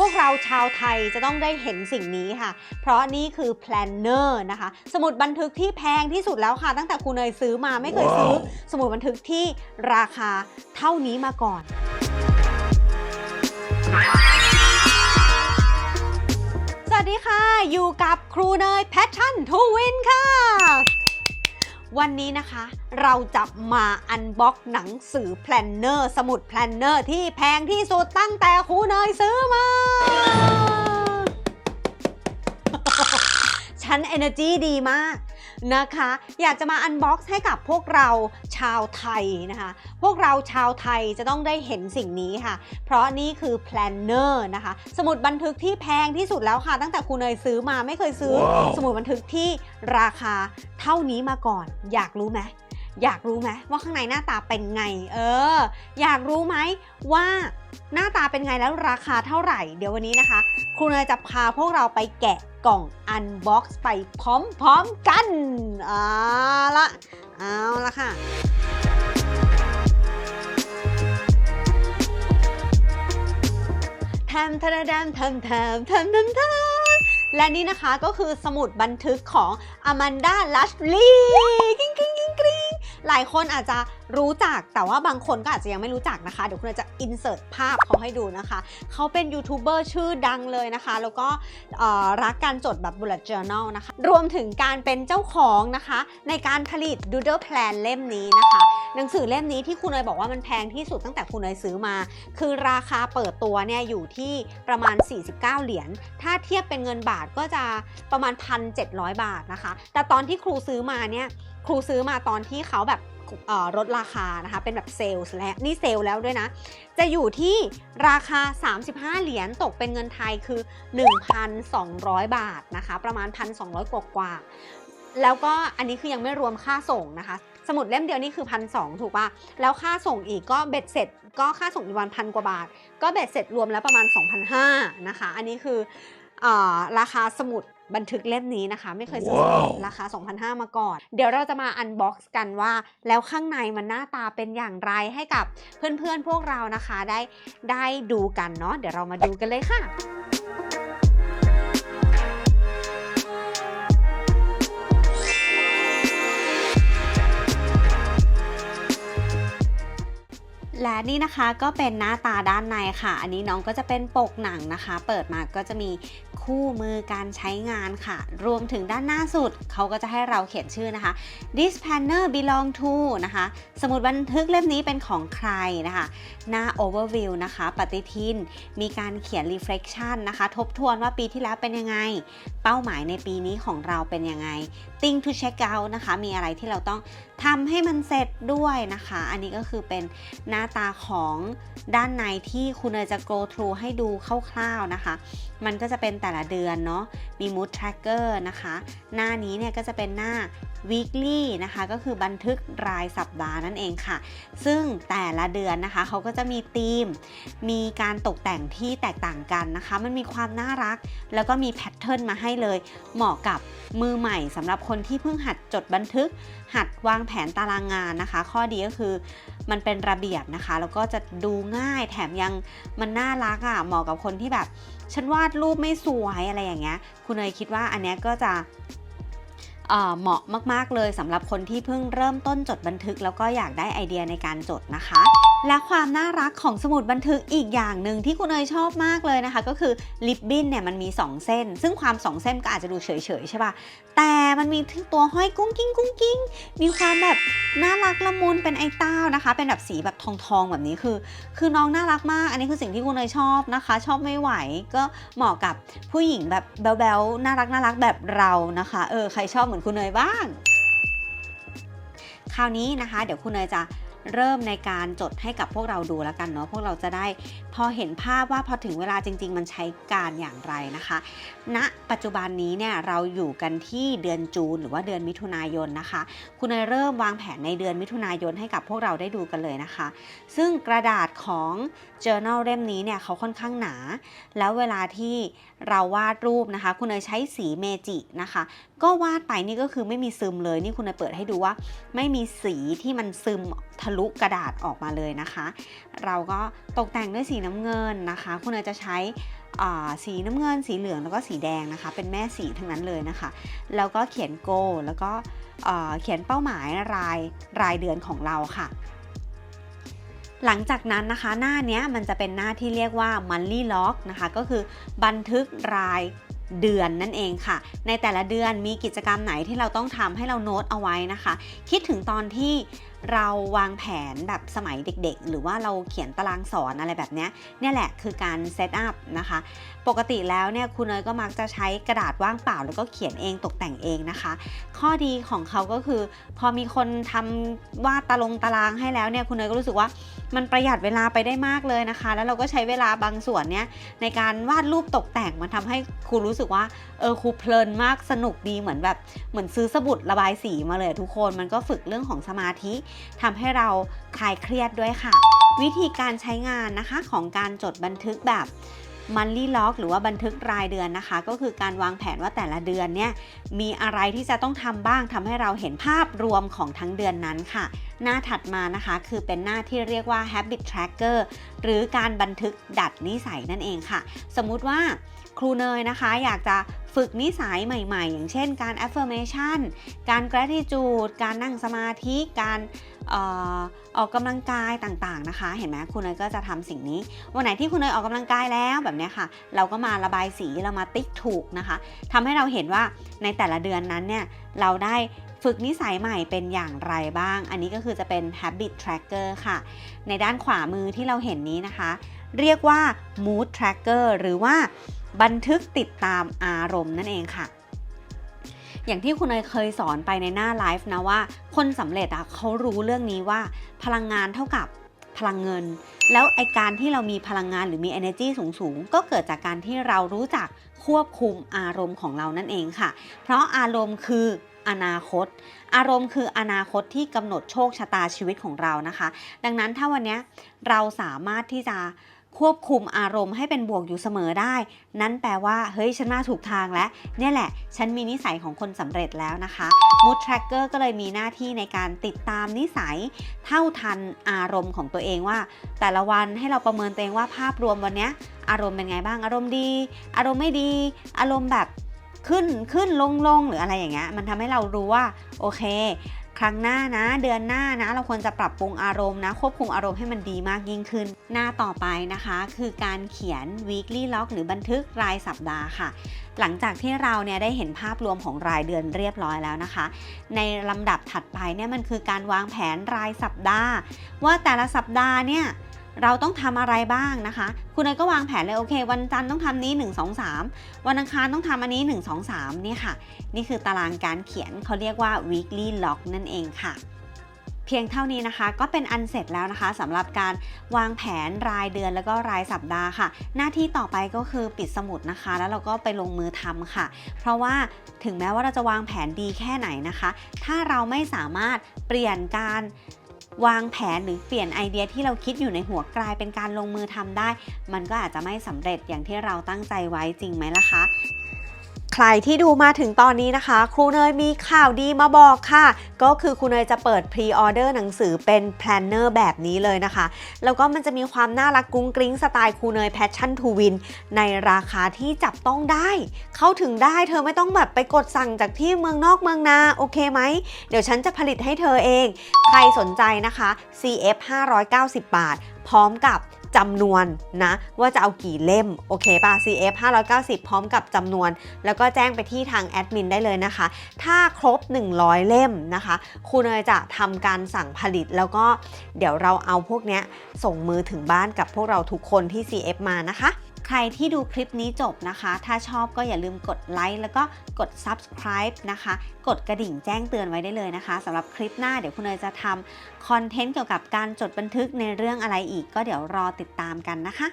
พวกเราชาวไทยจะต้องได้เห็นสิ่งนี้ค่ะ เพราะนี่คือ planner นะคะ สมุดบันทึกที่แพงที่สุดแล้วค่ะ ตั้งแต่ครูเนยซื้อมาไม่เคยซื้อ สมุดบันทึกที่ราคาเท่านี้มาก่อนสวัสดีค่ะ อยู่กับครูเนย Passion to Win ค่ะ วันนี้นะคะเราจะมาอันบ็อกหนังสือแพลนเนอร์สมุดแพลนเนอร์ที่แพงที่สุดตั้งแต่ครูเนยซื้อมา ฉัน energy ดีมากนะคะ อยากจะมาอันบ็อกซ์ให้กับพวกเราชาวไทยนะคะ พวกเราชาวไทยจะต้องได้เห็นสิ่งนี้ค่ะ เพราะนี่คือ planner นะคะ สมุดบันทึกที่แพงที่สุดแล้วค่ะ ตั้งแต่ครูเนยซื้อมาไม่เคยซื้อว้าวสมุดบันทึกที่ราคาเท่านี้มาก่อน อยากรู้ไหม อยากรู้ไหมว่าข้างในหน้าตาเป็นไง เออ อยากรู้ไหมว่าหน้าตาเป็นไงแล้วราคาเท่าไหร่ เดี๋ยววันนี้นะคะ ครูเนยจะพาพวกเราไปแกะกล่องอันบ็อกซ์ไปพร้อมๆกันเอาละเอาละค่ะแทมทะดมแทมแทมแทมแทมแทมและนี่นะคะก็คือสมุดบันทึกของอ m มนดาลัชลี หลายคนอาจจะรู้จักแต่ว่าบางคนก็อาจจะยังไม่รู้จักนะคะ เดี๋ยวคุณจะอินเสิร์ตภาพเขาให้ดูนะคะ เขาเป็นยูทูบเบอร์ชื่อดังเลยนะคะ แล้วก็รักการจดแบบ bullet journal นะคะ รวมถึงการเป็นเจ้าของนะคะ ในการผลิต doodle plan เล่มนี้นะคะ หนังสือเล่มนี้ที่คุณเนยบอกว่ามันแพงที่สุดตั้งแต่คุณเนยซื้อมา คือราคาเปิดตัวเนี่ยอยู่ที่ประมาณ 49 เหรียญ ถ้าเทียบเป็นเงินบาทก็จะประมาณ 1,700 บาทนะคะ แต่ตอนที่ครูซื้อมาเนี่ยครูซื้อมาตอนที่เขาแบบ ลดราคานะคะ เป็นแบบเซลล์แล้วนี่เซลล์แล้วด้วยนะ จะอยู่ที่ราคา 35 เหรียญตกเป็นเงินไทยคือ 1,200 บาทนะคะ ประมาณ 1,200 กว่ากว่า แล้วก็อันนี้คือยังไม่รวมค่าส่งนะคะ สมุดเล่มเดียวนี่คือพันสถูกปะแล้วค่าส่งอีกก็เบ็ดเสร็จ ก็ค่าส่งอีกวันพันกว่าบาท ก็เบ็ดเสร็จรวมแล้วประมาณ 2,500นะคะ อันนี้คืออราคาสมุด บันทึกเล่มนี้นะคะ ไม่เคยซื้อสมุดว้าวราคา2,500มาก่อน เดี๋ยวเราจะมาอันบ็อกซ์กันว่า แล้วข้างในมันหน้าตาเป็นอย่างไรให้กับเพื่อนๆพวกเรานะคะ ได้ได้ดูกันเนาะเดี๋ยวเรามาดูกันเลยค่ะ และนี่นะคะก็เป็นหน้าตาด้านในค่ะ อันนี้น้องก็จะเป็นปกหนังนะคะ เปิดมาก็จะมีคู่มือการใช้งานค่ะ รวมถึงด้านหน้าสุดเขาก็จะให้เราเขียนชื่อนะคะ this planner belong to นะคะ สมุดบันทึกเล่มนี้เป็นของใครนะคะ หน้า overview นะคะ ปฏิทิน มีการเขียน reflection นะคะ ทบทวนว่าปีที่แล้วเป็นยังไง เป้าหมายในปีนี้ของเราเป็นยังไง thing to check out นะคะ มีอะไรที่เราต้องทำให้มันเสร็จด้วยนะคะ อันนี้ก็คือเป็นหน้าตาของด้านในที่คุณเนยจะ go through ให้ดูคร่าวๆนะคะ มันก็จะเป็นแต่ละเดือนเนาะมี mood tracker นะคะ หน้านี้เนี่ยก็จะเป็นหน้า weekly นะคะก็คือบันทึกรายสัปดาห์นั่นเองค่ะ ซึ่งแต่ละเดือนนะคะเขาก็จะมีธีม มีการตกแต่งที่แตกต่างกันนะคะ มันมีความน่ารัก แล้วก็มีแพทเทิร์นมาให้เลย เหมาะกับมือใหม่สำหรับคนที่เพิ่งหัดจดบันทึก หัดวางแผนตารางงานนะคะ ข้อดีก็คือมันเป็นระเบียบนะคะ แล้วก็จะดูง่ายแถมยังมันน่ารักอะ่ะเหมาะกับคนที่แบบ ฉันวาดรูปไม่สวยอะไรอย่างเงี้ย คุณเนยคิดว่าอันเนี้ยก็จะ เหมาะมาก ๆ เลยสำหรับคนที่เพิ่งเริ่มต้นจดบันทึก แล้วก็อยากได้ไอเดียในการจดนะคะและความน่ารักของสมุดบันทึกอีกอย่างหนึ่งที่คุณเนยชอบมากเลยนะคะ ก็คือลิปบิ้นเนี่ยมันมี 2 เส้น ซึ่งความ 2 เส้นก็อาจจะดูเฉยๆใช่ป่ะ แต่มันมีตัวห้อยกุ้งกิ้งกุ้งกิ้ง มีความแบบน่ารักละมุนเป็นไอ้เต้านะคะ เป็นแบบสีแบบทองๆแบบนี้คือ คือน้องน่ารักมาก อันนี้คือสิ่งที่คุณเนยชอบนะคะ ชอบไม่ไหวก็เหมาะกับผู้หญิงแบบแบ๊วๆน่ารักน่ารักแบบเรานะคะเออใครชอบเหมือนคุณเนยบ้าง คราวนี้นะคะ เดี๋ยวคุณเนยจะ เริ่มในการจดให้กับพวกเราดูแล้วกันเนาะพวกเราจะได้พอเห็นภาพว่าพอถึงเวลาจริง ๆ มันใช้การอย่างไรนะคะณปัจจุบันนี้เนี่ยเราอยู่กันที่เดือนจูนหรือว่าเดือนมิถุนายนนะคะ คุณเนยเริ่มวางแผนในเดือนมิถุนายนให้กับพวกเราได้ดูกันเลยนะคะ ซึ่งกระดาษของ journal เล่มนี้เนี่ยเขาค่อนข้างหนา แล้วเวลาที่เราวาดรูปนะคะ คุณเนยใช้สีเมจินะคะ ก็วาดไปนี่ก็คือไม่มีซึมเลยนี่คุณเนยเปิดให้ดูว่า ไม่มีสีที่มันซึม ทะลุกระดาษออกมาเลยนะคะ เราก็ตกแต่งด้วยสีน้ำเงินนะคะ คุณเนยจะใช้สีน้ำเงิน สีเหลืองแล้วก็สีแดงนะคะ เป็นแม่สีทั้งนั้นเลยนะคะ แล้วก็เขียนโก แล้วก็เขียนเป้าหมายรายรายเดือนของเราค่ะหลังจากนั้นนะคะหน้าเนี้ยมันจะเป็นหน้าที่เรียกว่า monthly log นะคะก็คือบันทึกรายเดือนนั่นเองค่ะ ในแต่ละเดือนมีกิจกรรมไหนที่เราต้องทำให้เราโน้ตเอาไว้นะคะ คิดถึงตอนที่ เราวางแผนแบบสมัยเด็กๆ หรือว่าเราเขียนตารางสอนอะไรแบบนี้เนี่ยแหละคือการเซตอัพนะคะ ปกติแล้วเนี่ยคุณเนยก็มักจะใช้กระดาษว่างเปล่า แล้วก็เขียนเองตกแต่งเองนะคะ ข้อดีของเขาก็คือ พอมีคนทำวาดตารางตารางให้แล้วเนี่ยคุณเนยก็รู้สึกว่ามันประหยัดเวลาไปได้มากเลยนะคะ แล้วเราก็ใช้เวลาบางส่วนเนี่ยในการวาดรูปตกแต่งมันทำให้ครูรู้สึกว่าเออครูเพลินมากสนุกดีเหมือนแบบเหมือนซื้อสมุดระบายสีมาเลยทุกคนมันก็ฝึกเรื่องของสมาธิทำให้เราคลายเครียดด้วยค่ะ วิธีการใช้งานนะคะของการจดบันทึกแบบ monthly log หรือว่าบันทึกรายเดือนนะคะ ก็คือการวางแผนว่าแต่ละเดือนเนี่ยมีอะไรที่จะต้องทำบ้างทำให้เราเห็นภาพรวมของทั้งเดือนนั้นค่ะ หน้าถัดมานะคะคือเป็นหน้าที่เรียกว่า habit tracker หรือการบันทึกดัดนิสัยนั่นเองค่ะ สมมุติว่าครูเนยนะคะอยากจะฝึกนิสัยใหม่ ๆ อย่างเช่นการ affirmation การ gratitude การนั่งสมาธิ การ ออออกกำลังกายต่างๆนะคะ เห็นไหมคุณเนยก็จะทำสิ่งนี้ วันไหนที่คุณเนยออกกำลังกายแล้วแบบนี้ค่ะ เราก็มาระบายสีเรามาติ๊กถูกนะคะทำให้เราเห็นว่าในแต่ละเดือนนั้นเนี่ยเราได้ฝึกนิสัยใหม่เป็นอย่างไรบ้าง อันนี้ก็คือจะเป็น habit tracker ค่ะ ในด้านขวามือที่เราเห็นนี้นะคะ เรียกว่า mood tracker หรือว่าบันทึกติดตามอารมณ์นั่นเองค่ะ อย่างที่คุณเนยเคยสอนไปในหน้าไลฟ์นะว่า คนสำเร็จอะเขารู้เรื่องนี้ว่า พลังงานเท่ากับพลังเงิน แล้วไอการที่เรามีพลังงานหรือมี energy สูงๆก็เกิดจากการที่เรารู้จักควบคุมอารมณ์ของเรานั่นเองค่ะ เพราะอารมณ์คืออนาคต อารมณ์คืออนาคตที่กำหนดโชคชะตาชีวิตของเรานะคะ ดังนั้นถ้าวันนี้เราสามารถที่จะ ควบคุมอารมณ์ให้เป็นบวกอยู่เสมอได้ นั่นแปลว่าเฮ้ยฉันมาถูกทางแล้วเนี่ยแหละ ฉันมีนิสัยของคนสำเร็จแล้วนะคะ Mood Tracker ก็เลยมีหน้าที่ในการติดตามนิสัยเท่าทันอารมณ์ของตัวเองว่า แต่ละวันให้เราประเมินตัวเองว่าภาพรวมวันนี้อารมณ์เป็นไงบ้างอารมณ์ดี อารมณ์ไม่ดี อารมณ์แบบขึ้นขึ้นลงลงหรืออะไรอย่างเงี้ยมันทำให้เรารู้ว่าโอเค ครั้งหน้านะ เดือนหน้านะ เราควรจะปรับปรุงอารมณ์นะ ควบคุมอารมณ์ให้มันดีมากยิ่งขึ้น หน้าต่อไปนะคะ คือการเขียน weekly log หรือบันทึกรายสัปดาห์ค่ะ หลังจากที่เราเนี่ยได้เห็นภาพรวมของรายเดือนเรียบร้อยแล้วนะคะ ในลำดับถัดไปเนี่ยมันคือการวางแผนรายสัปดาห์ ว่าแต่ละสัปดาห์เนี่ย เราต้องทำอะไรบ้างนะคะ คุณเนยก็วางแผนเลยโอเค วันจันทร์ต้องทำนี้ 1 2 3 วันอังคารต้องทำอันนี้ 1 2 3นี่ค่ะ นี่คือตารางการเขียนเขาเรียกว่า weekly log นั่นเองค่ะเพียงเท่านี้นะคะก็เป็นอันเสร็จแล้วนะคะสำหรับการวางแผนรายเดือนแล้วก็รายสัปดาห์ค่ะ หน้าที่ต่อไปก็คือปิดสมุดนะคะ แล้วเราก็ไปลงมือทำค่ะ เพราะว่าถึงแม้ว่าเราจะวางแผนดีแค่ไหนนะคะ ถ้าเราไม่สามารถเปลี่ยนการ วางแผนหรือเปลี่ยนไอเดียที่เราคิดอยู่ในหัวกลายเป็นการลงมือทำได้ มันก็อาจจะไม่สำเร็จอย่างที่เราตั้งใจไว้จริงไหมล่ะคะ ใครที่ดูมาถึงตอนนี้นะคะ ครูเนยมีข่าวดีมาบอกค่ะ ก็คือครูเนยจะเปิดพรีออเดอร์หนังสือเป็นแพลนเนอร์แบบนี้เลยนะคะ แล้วก็มันจะมีความน่ารักกุ้งกริ้งสไตล์ครูเนยแพชชั่นทูวินในราคาที่จับต้องได้ เข้าถึงได้เธอไม่ต้องแบบไปกดสั่งจากที่เมืองนอกเมืองนาโอเคไหม เดี๋ยวฉันจะผลิตให้เธอเอง ใครสนใจนะคะ CF 590 บาท พร้อมกับ จำนวนนะ ว่าจะเอากี่เล่ม โอเคป่ะ CF 590 พร้อมกับจำนวน แล้วก็แจ้งไปที่ทางแอดมินได้เลยนะคะ ถ้าครบ 100 เล่มนะคะครูเนยจะทำการสั่งผลิตแล้วก็เดี๋ยวเราเอาพวกเนี้ยส่งมือถึงบ้านกับพวกเราทุกคนที่ CF มานะคะ ใครที่ดูคลิปนี้จบนะคะ ถ้าชอบก็อย่าลืมกดไลค์แล้วก็กด subscribe นะคะ กดกระดิ่งแจ้งเตือนไว้ได้เลยนะคะสำหรับคลิปหน้าเดี๋ยวคุณเนยจะทำคอนเทนต์เกี่ยวกับการจดบันทึกในเรื่องอะไรอีกก็เดี๋ยวรอติดตามกันนะคะ